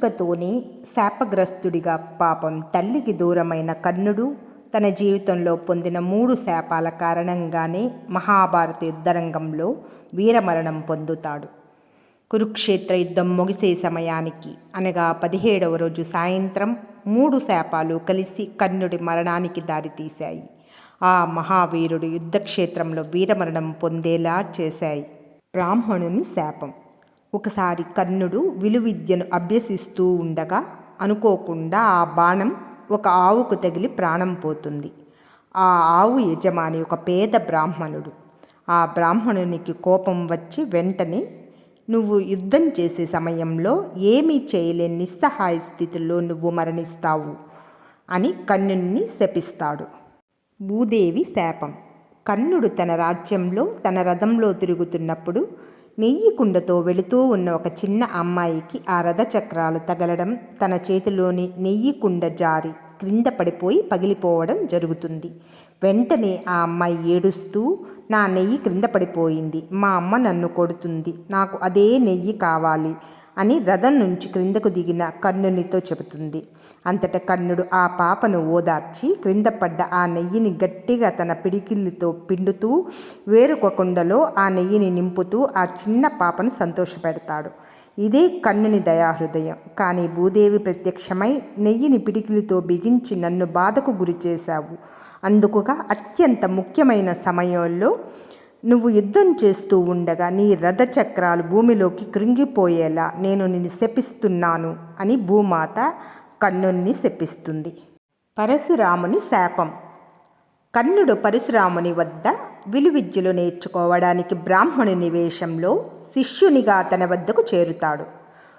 వెంట్రుకతోనే శాపగ్రస్తుడిగా పాపం తల్లికి దూరమైన కర్ణుడు తన జీవితంలో పొందిన మూడు శాపాల కారణంగానే మహాభారత యుద్ధరంగంలో వీరమరణం పొందుతాడు. కురుక్షేత్ర యుద్ధం ముగిసే సమయానికి అనగా పదిహేడవ రోజు సాయంత్రం మూడు శాపాలు కలిసి కర్ణుడి మరణానికి దారితీశాయి. ఆ మహావీరుడు యుద్ధక్షేత్రంలో వీరమరణం పొందేలా చేశాయి. బ్రాహ్మణుని శాపం. ఒకసారి కర్ణుడు విలువిద్యను అభ్యసిస్తూ ఉండగా అనుకోకుండా ఆ బాణం ఒక ఆవుకు తగిలి ప్రాణం పోతుంది. ఆ ఆవు యజమాని ఒక పేద బ్రాహ్మణుడు. ఆ బ్రాహ్మణునికి కోపం వచ్చి వెంటనే నువ్వు యుద్ధం చేసే సమయంలో ఏమీ చేయలేని నిస్సహాయ స్థితిలో నువ్వు మరణిస్తావు అని కన్నుణ్ణి శపిస్తాడు. భూదేవి శాపం. కన్నుడు తన రాజ్యంలో తన రథంలో తిరుగుతున్నప్పుడు నెయ్యి కుండతో వెళుతూ ఉన్న ఒక చిన్న అమ్మాయికి ఆ రథ చక్రాలు తగలడం తన చేతిలోని నెయ్యి కుండ జారి క్రింద పడిపోయి పగిలిపోవడం జరుగుతుంది. వెంటనే ఆ అమ్మాయి ఏడుస్తూ నా నెయ్యి క్రింద పడిపోయింది. మా అమ్మ నన్ను కొడుతుంది. నాకు అదే నెయ్యి కావాలి. అని రథం నుంచి క్రిందకు దిగిన కర్ణునితో చెబుతుంది. అంతట కర్ణుడు ఆ పాపను ఓదార్చి క్రింద పడ్డ ఆ నెయ్యిని గట్టిగా తన పిడికిళ్ళతో పిండుతూ వేరొక కుండలో ఆ నెయ్యిని నింపుతూ ఆ చిన్న పాపను సంతోషపెడతాడు. ఇదే కన్నుని దయాహృదయం. కానీ భూదేవి ప్రత్యక్షమై నెయ్యిని పిడికిలితో బిగించి నన్ను బాధకు గురి చేశావు. అందుకుగా అత్యంత ముఖ్యమైన సమయంలో నువ్వు యుద్ధం చేస్తూ ఉండగా నీ రథచక్రాలు భూమిలోకి కృంగిపోయేలా నేను నిన్ను శపిస్తున్నాను అని భూమాత కన్నుణ్ణి శపిస్తుంది. పరశురాముని శాపం. కర్ణుడు పరశురాముని వద్ద విలువిద్యలు నేర్చుకోవడానికి బ్రాహ్మణు నివేశంలో శిష్యునిగా తన వద్దకు చేరుతాడు.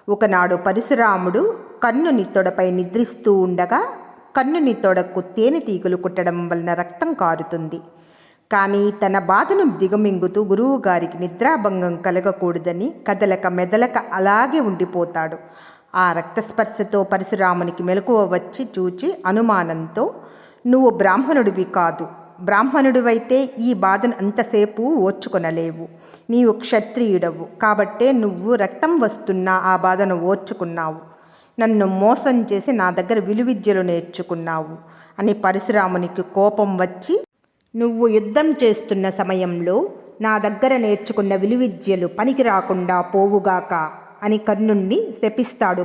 ఒకనాడు పరశురాముడు కన్నుని తొడపై నిద్రిస్తూ ఉండగా కన్నుని తొడకు తేనెటీగలు కుట్టడం వలన రక్తం కారుతుంది. కానీ తన బాధను దిగమింగుతూ గురువుగారికి నిద్రాభంగం కలగకూడదని కదలక మెదలక అలాగే ఉండిపోతాడు. ఆ రక్తస్పర్శతో పరశురామునికి మెలకువ వచ్చి చూచి అనుమానంతో నువ్వు బ్రాహ్మణుడివి కాదు. బ్రాహ్మణుడివైతే ఈ బాధను అంతసేపు ఓర్చుకొనలేవు. నీవు క్షత్రియుడవు. కాబట్టే నువ్వు రక్తం వస్తున్న ఆ బాధను ఓర్చుకున్నావు. నన్ను మోసం చేసి నా దగ్గర విలువిద్యలు నేర్చుకున్నావు. అని పరశురామునికి కోపం వచ్చి నువ్వు యుద్ధం చేస్తున్న సమయంలో నా దగ్గర నేర్చుకున్న విలువిద్యలు పనికి రాకుండా పోవుగాక అని కర్ణుణ్ణి శపిస్తాడు.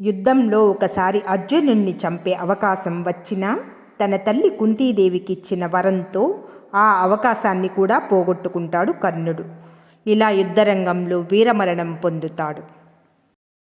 యుద్ధంలో ఒకసారి అర్జునుణ్ణి చంపే అవకాశం వచ్చినా తన తల్లి కుంతీదేవికి ఇచ్చిన వరంతో ఆ అవకాశాన్ని కూడా పోగొట్టుకుంటాడు కర్ణుడు. ఇలా యుద్ధరంగంలో వీరమరణం పొందుతాడు.